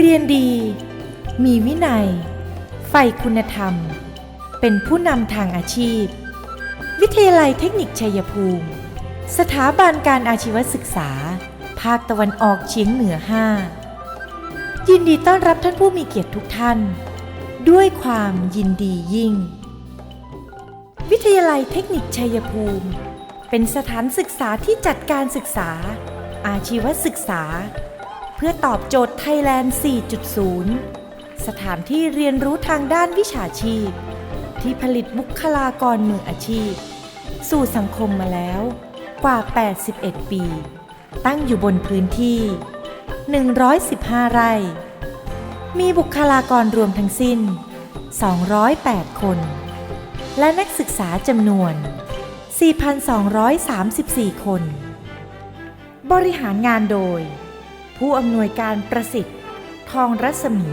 เรียนดี มีวินัย ใฝ่คุณธรรม เป็นผู้นำทางอาชีพ วิทยาลัยเทคนิคชัยภูมิ สถาบันการอาชีวศึกษา ภาคตะวันออกเฉียงเหนือ 5 ยินดีต้อนรับท่านผู้มีเกียรติทุกท่าน ด้วยความยินดียิ่ง วิทยาลัยเทคนิคชัยภูมิ เป็นสถานศึกษาที่จัดการศึกษา อาชีวศึกษา พื่อตอบโจทย์ไทยแลนด์ 4.0 สถานที่เรียนรู้ทางด้านวิชาชีพ ที่ผลิตบุคลากรมืออาชีพ สู่สังคมมาแล้วกว่า 81 ปี ตั้งอยู่บนพื้นที่ 115 ไร่ มีบุคลากรรวมทั้งสิ้น 208 คน และนักศึกษาจำนวน 4,234 คน บริหารงานโดย ผู้อำนวยการประสิทธิ์ ทองรัศมี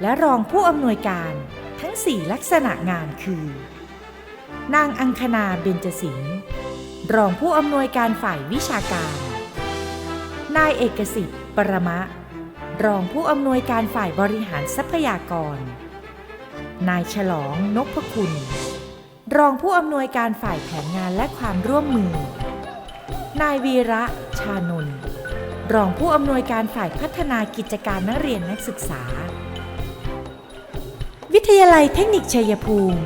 และรองผู้อำนวยการทั้ง4ลักษณะงานคือ นางอังคณาเบญจสิงห์รองผู้อำนวยการฝ่ายวิชาการ นายเอกสิทธิ์ ปรมะ รองผู้อำนวยการฝ่ายบริหารทรัพยากร นายฉลองนพคุณ รองผู้อำนวยการฝ่ายแผนงานและความร่วมมือ นายวีระชานนท์ รองผู้อำนวยการฝ่ายพัฒนากิจการนักเรียนนักศึกษา วิทยาลัยเทคนิคชัยภูมิ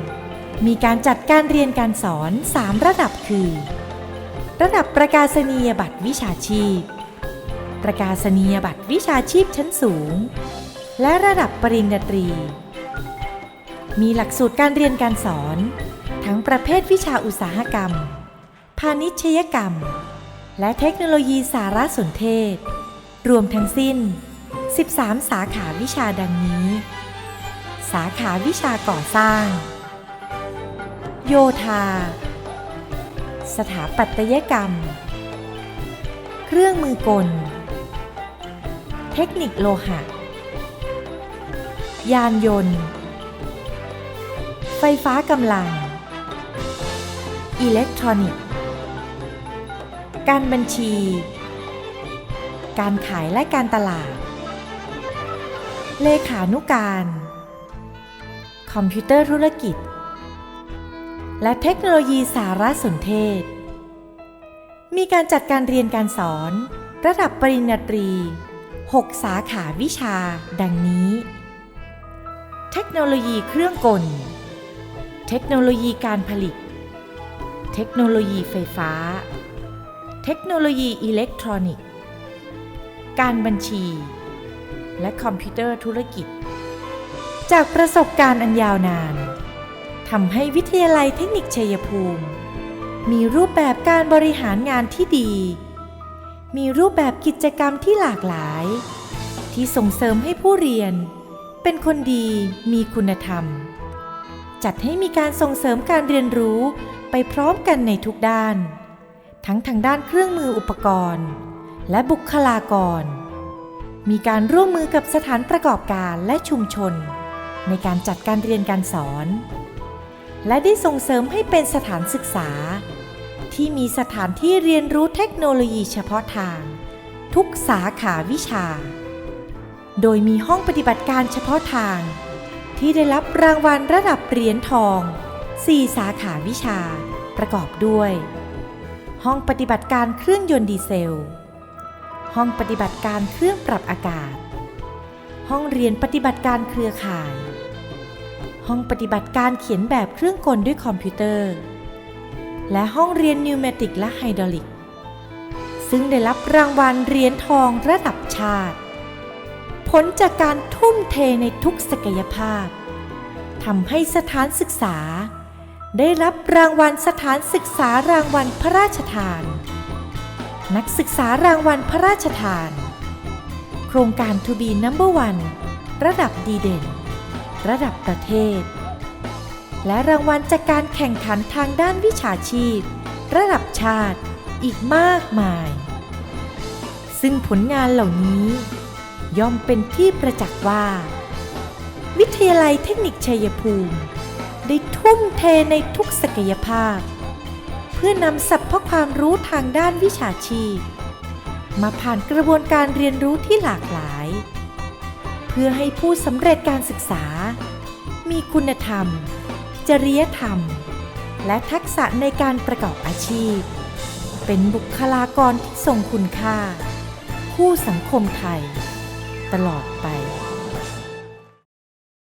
มีการจัดการเรียนการสอน 3 ระดับคือ ระดับประกาศนียบัตรวิชาชีพ ประกาศนียบัตรวิชาชีพชั้นสูง และระดับปริญญาตรี มีหลักสูตรการเรียนการสอน ทั้งประเภทวิชาอุตสาหกรรม พาณิชยกรรม และเทคโนโลยีสารสนเทศ รวมทั้งสิ้น 13 สาขาวิชาดังนี้ สาขาวิชาก่อสร้าง โยธา สถาปัตยกรรม เครื่องมือกล เทคนิคโลหะ ยานยนต์ ไฟฟ้ากำลัง อิเล็กทรอนิกส์ การบัญชี การขายและการตลาด เลขานุการ คอมพิวเตอร์ธุรกิจ และเทคโนโลยีสารสนเทศ มีการจัดการเรียนการสอน ระดับปริญญาตรี 6 สาขาวิชา ดังนี้ เทคโนโลยีเครื่องกล เทคโนโลยีการผลิต เทคโนโลยีไฟฟ้า เทคโนโลยีอิเล็กทรอนิกส์ การบัญชี และคอมพิวเตอร์ธุรกิจ จากประสบการณ์อันยาวนานทำให้วิทยาลัยเทคนิคชัยภูมิ มีรูปแบบการบริหารงานที่ดี มีรูปแบบกิจกรรมที่หลากหลาย ที่ส่งเสริมให้ผู้เรียน เป็นคนดีมีคุณธรรม จัดให้มีการส่งเสริมการเรียนรู้ไปพร้อมกันในทุกด้าน ทั้งทางด้านเครื่องมืออุปกรณ์ และบุคลากร มีการร่วมมือกับสถานประกอบการและชุมชน ในการจัดการเรียนการสอน และได้ส่งเสริมให้เป็นสถานศึกษา ที่มีสถานที่เรียนรู้เทคโนโลยีเฉพาะทาง ทุกสาขาวิชา โดยมีห้องปฏิบัติการเฉพาะทาง ที่ได้รับรางวัลระดับเหรียญทอง 4 สาขาวิชา ประกอบด้วย ห้องปฏิบัติการเครื่องยนต์ดีเซล ห้องปฏิบัติการเครื่องปรับอากาศ ห้องเรียนปฏิบัติการเครือข่าย ห้องปฏิบัติการเขียนแบบเครื่องกลด้วยคอมพิวเตอร์ และห้องเรียนนิวเมติกและไฮดรอลิก ซึ่งได้รับรางวัลเหรียญทองระดับชาติ ผลจากการทุ่มเทในทุกศักยภาพทำให้สถานศึกษา ได้รับรางวัลสถานศึกษารางวัลพระราชทาน นักศึกษารางวัลพระราชทาน โครงการทูบีนัมเบอร์วันระดับดีเด่น ระดับประเทศ และรางวัลจากการแข่งขันทางด้านวิชาชีพ ระดับชาติอีกมากมาย ซึ่งผลงานเหล่านี้ ย่อมเป็นที่ประจักษ์ว่า วิทยาลัยเทคนิคชัยภูมิ ได้ทุ่มเทในทุกศักยภาพ เพื่อนำสรรพความรู้ทางด้านวิชาชีพ มาผ่านกระบวนการเรียนรู้ที่หลากหลาย เพื่อให้ผู้สำเร็จการศึกษา มีคุณธรรม จริยธรรม และทักษะในการประกอบอาชีพ เป็นบุคลากรที่ทรงคุณค่า คู่สังคมไทย ตลอดไป